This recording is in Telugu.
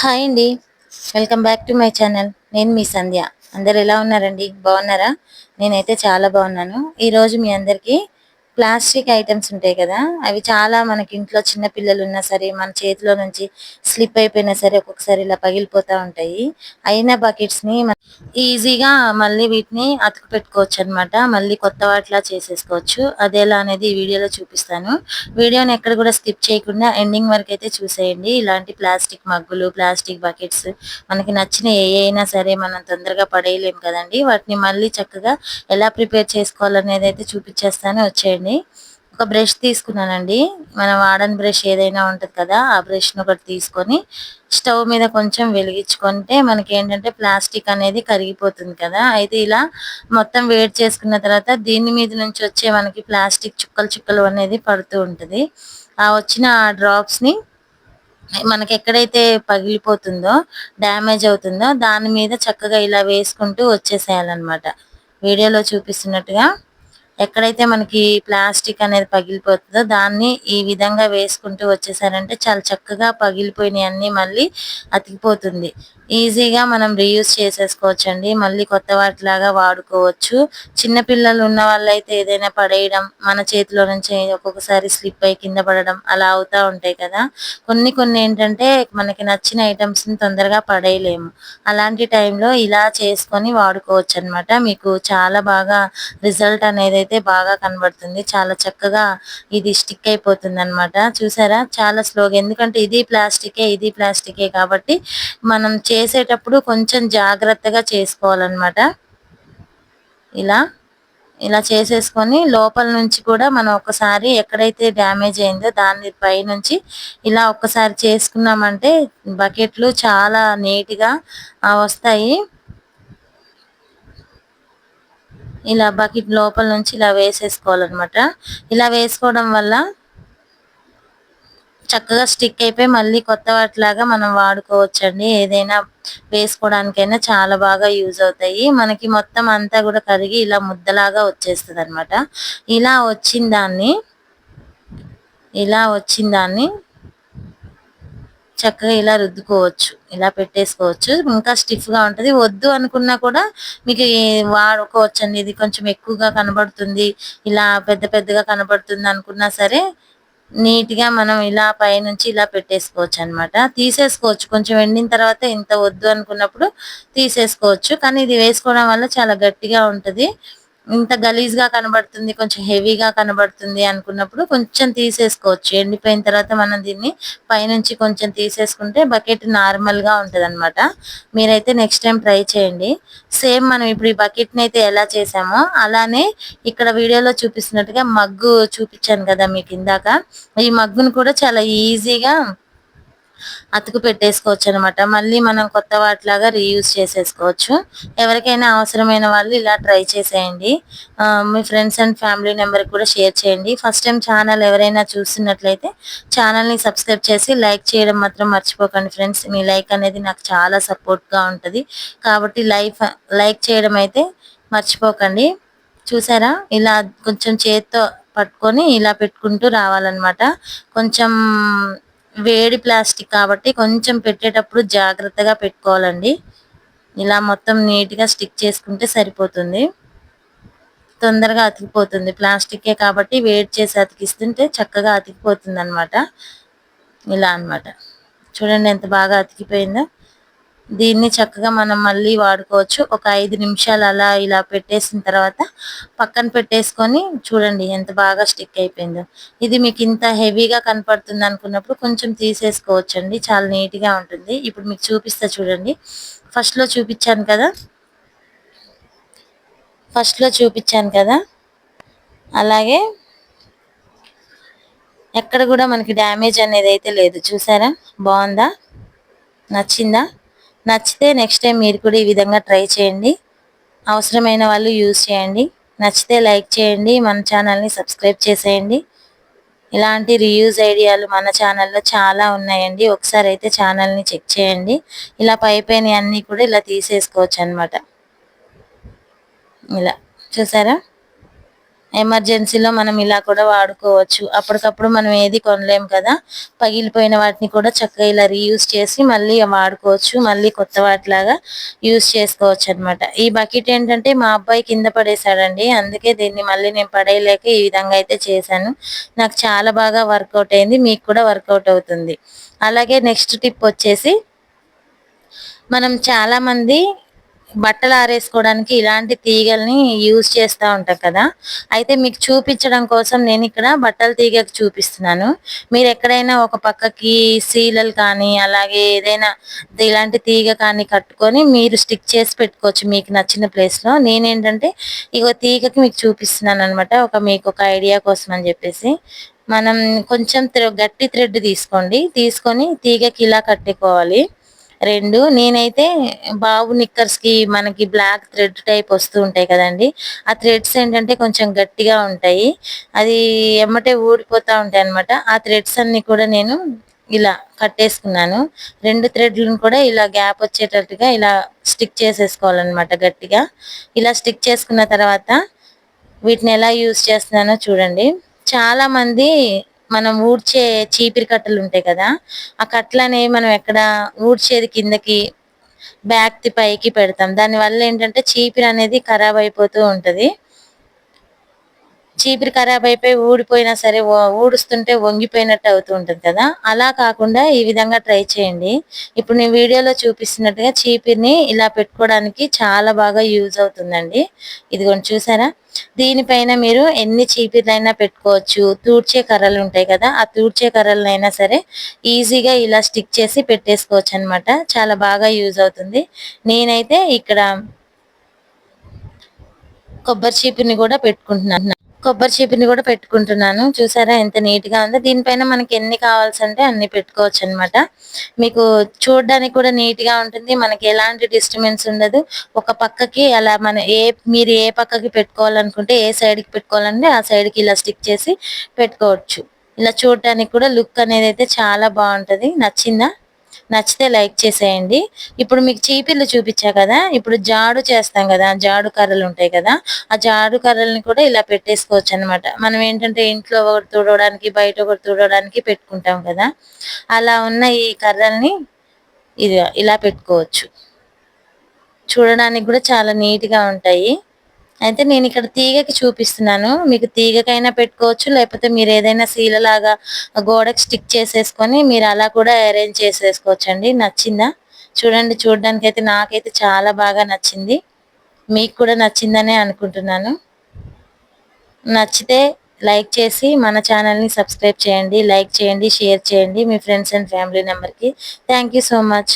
హాయ్ అండి. Welcome back to my channel. నేను మీ సంధ్య. అందరు ఎలా ఉన్నారండి? బాగున్నారా? నేనైతే చాలా బాగున్నాను. ఈరోజు మీ అందరికీ ప్లాస్టిక్ ఐటమ్స్ ఉంటాయి కదా అవి చాలా మనకి ఇంట్లో చిన్న పిల్లలు ఉన్నా సరే మన చేతిలో నుంచి స్లిప్ అయిపోయినా సరే ఒక్కొక్కసారి ఇలా పగిలిపోతూ ఉంటాయి. అయిన బకెట్స్ని ఈజీగా మళ్ళీ వీటిని అతుకు పెట్టుకోవచ్చు అనమాట మళ్ళీ కొత్త వాటిలా చేసేసుకోవచ్చు. అదేలా అనేది ఈ వీడియోలో చూపిస్తాను. వీడియోని ఎక్కడ కూడా స్కిప్ చేయకుండా ఎండింగ్ వరకు అయితే చూసేయండి. ఇలాంటి ప్లాస్టిక్ మగ్గులు ప్లాస్టిక్ బకెట్స్ మనకి నచ్చిన ఏ అయినా సరే మనం తొందరగా పడేయలేము కదండి. వాటిని మళ్ళీ చక్కగా ఎలా ప్రిపేర్ చేసుకోవాలనేది అయితే చూపించేస్తాను. వచ్చేయండి. ఒక బ్రష్ తీసుకున్నానండి. మనం వాడని బ్రష్ ఏదైనా ఉంటుంది కదా ఆ బ్రష్ను ఒకటి తీసుకొని స్టవ్ మీద కొంచెం వెలిగించుకుంటే మనకి ఏంటంటే ప్లాస్టిక్ అనేది కరిగిపోతుంది కదా. అయితే ఇలా మొత్తం వేడి చేసుకున్న తర్వాత దీని మీద నుంచి వచ్చే మనకి ప్లాస్టిక్ చుక్కలు చుక్కలు అనేది పడుతూ ఉంటుంది. ఆ వచ్చిన డ్రాప్స్ని మనకి ఎక్కడైతే పగిలిపోతుందో డ్యామేజ్ అవుతుందో దాని మీద చక్కగా ఇలా వేసుకుంటూ వచ్చేసేయాలన్నమాట. వీడియోలో చూపిస్తున్నట్టుగా ఎక్కడైతే మనకి ప్లాస్టిక్ అనేది పగిలిపోతుందో దాన్ని ఈ విధంగా వేసుకుంటూ వచ్చేసారంటే చాలా చక్కగా పగిలిపోయినవన్నీ అన్ని మళ్ళీ అతికిపోతుంది. ఈజీగా మనం రీయూజ్ చేసేసుకోవచ్చండి. మళ్ళీ కొత్త వాటిలాగా వాడుకోవచ్చు. చిన్నపిల్లలు ఉన్న వాళ్ళైతే ఏదైనా పడేయడం మన చేతిలో నుంచి ఒక్కొక్కసారి స్లిప్ అయి కింద పడడం అలా అవుతూ ఉంటాయి కదా. కొన్ని కొన్ని ఏంటంటే మనకి నచ్చిన ఐటమ్స్ని తొందరగా పడేయలేము. అలాంటి టైంలో ఇలా చేసుకొని వాడుకోవచ్చు అనమాట మీకు చాలా బాగా రిజల్ట్ అనేది అయితే బాగా కనబడుతుంది. చాలా చక్కగా ఇది స్టిక్ అయిపోతుంది అనమాట చూసారా? చాలా స్లోగా. ఎందుకంటే ఇది ప్లాస్టికే ఇది ప్లాస్టికే కాబట్టి మనం చేసేటప్పుడు కొంచెం జాగ్రత్తగా చేసుకోవాలన్నమాట. ఇలా ఇలా చేసేసుకొని లోపల నుంచి కూడా మనం ఒకసారి ఎక్కడైతే డ్యామేజ్ అయిందో దాని పై నుంచి ఇలా ఒక్కసారి చేసుకున్నామంటే బకెట్లు చాలా నీట్గా వస్తాయి. ఇలా బకెట్ లోపల నుంచి ఇలా వేసేసుకోవాలన్నమాట. ఇలా వేసుకోవడం వల్ల చక్కగా స్టిక్ అయిపోయి మళ్ళీ కొత్త వాటిలాగా మనం వాడుకోవచ్చండి. ఏదైనా వేసుకోవడానికైనా చాలా బాగా యూజ్ అవుతాయి. మనకి మొత్తం అంతా కూడా కరిగి ఇలా ముద్దలాగా వచ్చేస్తుంది అనమాట ఇలా వచ్చిన దాన్ని ఇలా వచ్చిన దాన్ని చక్కగా ఇలా రుద్దుకోవచ్చు ఇలా పెట్టేసుకోవచ్చు. ఇంకా స్టిఫ్గా ఉంటుంది. వద్దు అనుకున్నా కూడా మీకు వాడుకోవచ్చు అండి ఇది కొంచెం ఎక్కువగా కనబడుతుంది ఇలా పెద్ద పెద్దగా కనబడుతుంది అనుకున్నా సరే నీట్గా మనం ఇలా పైనుంచి ఇలా పెట్టేసుకోవచ్చు అనమాట తీసేసుకోవచ్చు. కొంచెం ఎండిన తర్వాత ఇంత వద్దు అనుకున్నప్పుడు తీసేసుకోవచ్చు. కానీ ఇది వేసుకోవడం వల్ల చాలా గట్టిగా ఉంటుంది. ఇంత గలీజ్గా కనబడుతుంది కొంచెం హెవీగా కనబడుతుంది అనుకున్నప్పుడు కొంచెం తీసేసుకోవచ్చు. ఎండిపోయిన తర్వాత మనం దీన్ని పైనుంచి కొంచెం తీసేసుకుంటే బకెట్ నార్మల్గా ఉంటుంది అనమాట మీరైతే నెక్స్ట్ టైం ట్రై చేయండి. సేమ్ మనం ఇప్పుడు ఈ బకెట్ని అయితే ఎలా చేసామో అలానే ఇక్కడ వీడియోలో చూపిస్తున్నట్టుగా మగ్గు చూపించాను కదా మీకు ఇందాక. ఈ మగ్గును కూడా చాలా ఈజీగా అతుకు పెట్టేసుకోవచ్చు అనమాట మళ్ళీ మనం కొత్త వాటిలాగా రీయూజ్ చేసేసుకోవచ్చు. ఎవరికైనా అవసరమైన వాళ్ళు ఇలా ట్రై చేసేయండి. మీ ఫ్రెండ్స్ అండ్ ఫ్యామిలీ నెంబర్కి కూడా షేర్ చేయండి. ఫస్ట్ టైం ఛానల్ ఎవరైనా చూస్తున్నట్లయితే ఛానల్ని సబ్స్క్రైబ్ చేసి లైక్ చేయడం మాత్రం మర్చిపోకండి ఫ్రెండ్స్. మీ లైక్ అనేది నాకు చాలా సపోర్ట్గా ఉంటుంది. కాబట్టి లైఫ్ లైక్ చేయడం అయితే మర్చిపోకండి. చూసారా? ఇలా కొంచెం చేత్తో పట్టుకొని ఇలా పెట్టుకుంటూ రావాలన్నమాట. కొంచెం వేడి ప్లాస్టిక్ కాబట్టి కొంచెం పెట్టేటప్పుడు జాగ్రత్తగా పెట్టుకోవాలండి. ఇలా మొత్తం నీట్గా స్టిక్ చేసుకుంటే సరిపోతుంది. తొందరగా అతికిపోతుంది. ప్లాస్టికే కాబట్టి వేడి చేసి అతికిస్తుంటే చక్కగా అతికిపోతుంది అనమాట ఇలా అనమాట చూడండి ఎంత బాగా అతికిపోయిందో. దీన్ని చక్కగా మనం మళ్ళీ వాడుకోవచ్చు. ఒక ఐదు నిమిషాలు అలా ఇలా పెట్టేసిన తర్వాత పక్కన పెట్టేసుకొని చూడండి ఎంత బాగా స్టిక్ అయిపోయిందో. ఇది మీకు ఇంత హెవీగా కనపడుతుంది అనుకున్నప్పుడు కొంచెం తీసేసుకోవచ్చండి. చాలా నీట్గా ఉంటుంది. ఇప్పుడు మీకు చూపిస్తా చూడండి. ఫస్ట్లో చూపించాను కదా. ఫస్ట్లో చూపించాను కదా. అలాగే ఎక్కడ కూడా మనకి డ్యామేజ్ అనేది అయితే లేదు. చూసారా? బాగుందా? నచ్చిందా? నచ్చితే నెక్స్ట్ టైం మీరు కూడా ఈ విధంగా ట్రై చేయండి. అవసరమైన వాళ్ళు యూజ్ చేయండి. నచ్చితే లైక్ చేయండి. మన ఛానల్ని సబ్స్క్రైబ్ చేసేయండి. ఇలాంటి రీయూజ్ ఐడియాలు మన ఛానల్లో చాలా ఉన్నాయండి. ఒకసారి అయితే ఛానల్ని చెక్ చేయండి. ఇలా పైపైన అన్నీ కూడా ఇలా తీసేసుకోవచ్చు అనమాట ఇలా చూసారా? ఎమర్జెన్సీలో మనం ఇలా కూడా వాడుకోవచ్చు. అప్పటికప్పుడు మనం ఏది కొనలేము కదా. పగిలిపోయిన వాటిని కూడా చక్కగా ఇలా రీయూజ్ చేసి మళ్ళీ వాడుకోవచ్చు. మళ్ళీ కొత్త వాటిలాగా యూజ్ చేసుకోవచ్చు అనమాట ఈ బకెట్ ఏంటంటే మా అబ్బాయి కింద పడేశాడండి. అందుకే దీన్ని మళ్ళీ నేను పడేయలేక ఈ విధంగా అయితే చేశాను. నాకు చాలా బాగా వర్కౌట్ అయింది. మీకు కూడా వర్కౌట్ అవుతుంది. అలాగే నెక్స్ట్ టిప్ వచ్చేసి మనం చాలామంది బట్టలు ఆరేసుకోవడానికి ఇలాంటి తీగల్ని యూజ్ చేస్తూ ఉంటాం కదా. అయితే మీకు చూపించడం కోసం నేను ఇక్కడ బట్టల తీగకి చూపిస్తున్నాను. మీరు ఎక్కడైనా ఒక పక్కకి సీలలు కానీ అలాగే ఏదైనా ఇలాంటి తీగ కానీ కట్టుకొని మీరు స్టిక్ చేసి పెట్టుకోవచ్చు మీకు నచ్చిన ప్లేస్లో. నేనేంటంటే ఇగో తీగకి మీకు చూపిస్తున్నాను అనమాట ఒక మీకు ఒక ఐడియా కోసం అని చెప్పేసి. మనం కొంచెం గట్టి థ్రెడ్ తీసుకోండి. తీసుకొని తీగకి ఇలా కట్టుకోవాలి. రెండు నేనైతే బాబు నిక్కర్స్కి మనకి బ్లాక్ థ్రెడ్ టైప్ వస్తూ ఉంటాయి కదండి. ఆ థ్రెడ్స్ ఏంటంటే కొంచెం గట్టిగా ఉంటాయి. అది ఎమ్మటే ఊడిపోతూ ఉంటాయి అనమాట ఆ థ్రెడ్స్ అన్ని కూడా నేను ఇలా కట్టేసుకున్నాను. రెండు థ్రెడ్లను కూడా ఇలా గ్యాప్ వచ్చేటట్టుగా ఇలా స్టిక్ చేసేసుకోవాలన్నమాట గట్టిగా. ఇలా స్టిక్ చేసుకున్న తర్వాత వీటిని ఎలా యూజ్ చేస్తున్నానో చూడండి. చాలా మంది మనం ఊడ్చే చీపిరి కట్టలు ఉంటాయి కదా ఆ కట్టలు అనేవి మనం ఎక్కడ ఊడ్చేది కిందకి బ్యాక్ పైకి పెడతాం. దాని వల్ల ఏంటంటే చీపిరి అనేది ఖరాబ్ అయిపోతూ ఉంటది. చీపిరి ఖరాబ్ అయిపోయి ఊడిపోయినా సరే ఊడుస్తుంటే వంగిపోయినట్టు అవుతూ ఉంటుంది కదా? అలా కాకుండా ఈ విధంగా ట్రై చేయండి. ఇప్పుడు నేను వీడియోలో చూపిస్తున్నట్టుగా చీపిరిని ఇలా పెట్టుకోవడానికి చాలా బాగా యూజ్ అవుతుందండి. ఇదిగోండి చూసారా? దీనిపైన మీరు ఎన్ని చీపిర్లైనా పెట్టుకోవచ్చు. తూడ్చే కర్రలు ఉంటాయి కదా? ఆ తూడ్చే కర్రలైనా సరే ఈజీగా ఇలా స్టిక్ చేసి పెట్టేసుకోవచ్చు అనమాట చాలా బాగా యూజ్ అవుతుంది. నేనైతే ఇక్కడ కొబ్బరి చీపిని కూడా పెట్టుకుంటున్నాను. కొబ్బరి చీపిని కూడా పెట్టుకుంటున్నాను. చూసారా ఎంత నీట్గా ఉందో. దీనిపైన మనకి ఎన్ని కావాల్సంటే అన్ని పెట్టుకోవచ్చు అనమాట మీకు చూడడానికి కూడా నీట్గా ఉంటుంది. మనకి ఎలాంటి డిస్టర్బెన్స్ ఉండదు. ఒక పక్కకి అలా మన ఏ మీరు ఏ పక్కకి పెట్టుకోవాలనుకుంటే ఏ సైడ్కి పెట్టుకోవాలంటే ఆ సైడ్కి ఇలా స్టిక్ చేసి పెట్టుకోవచ్చు. ఇలా చూడటానికి కూడా లుక్ అనేది అయితే చాలా బాగుంటది. నచ్చిందా? నచ్చితే లైక్ చేసేయండి. ఇప్పుడు మీకు చీపిల్లు చూపించా కదా ఇప్పుడు జాడు చేస్తాం కదా జాడు కర్రలు ఉంటాయి కదా ఆ జాడు కర్రల్ని కూడా ఇలా పెట్టేసుకోవచ్చు అనమాట మనం ఏంటంటే ఇంట్లో ఒకటి తుడవడానికి బయట ఒకటి తుడవడానికి పెట్టుకుంటాం కదా అలా ఉన్న ఈ కర్రల్ని ఇది ఇలా పెట్టుకోవచ్చు. చూడడానికి కూడా చాలా నీట్గా ఉంటాయి. అయితే నేను ఇక్కడ తీగకి చూపిస్తున్నాను. మీకు తీగకైనా పెట్టుకోవచ్చు లేకపోతే మీరు ఏదైనా శీలలాగా గోడకి స్టిక్ చేసేసుకొని మీరు అలా కూడా అరేంజ్ చేసేసుకోవచ్చండి. నచ్చిందా? చూడండి చూడడానికి అయితే నాకైతే చాలా బాగా నచ్చింది. మీకు కూడా నచ్చిందనే అనుకుంటున్నాను. నచ్చితే లైక్ చేసి మన ఛానల్ని సబ్స్క్రైబ్ చేయండి లైక్ చేయండి షేర్ చేయండి మీ ఫ్రెండ్స్ అండ్ ఫ్యామిలీ నెంబర్కి థ్యాంక్ సో మచ్.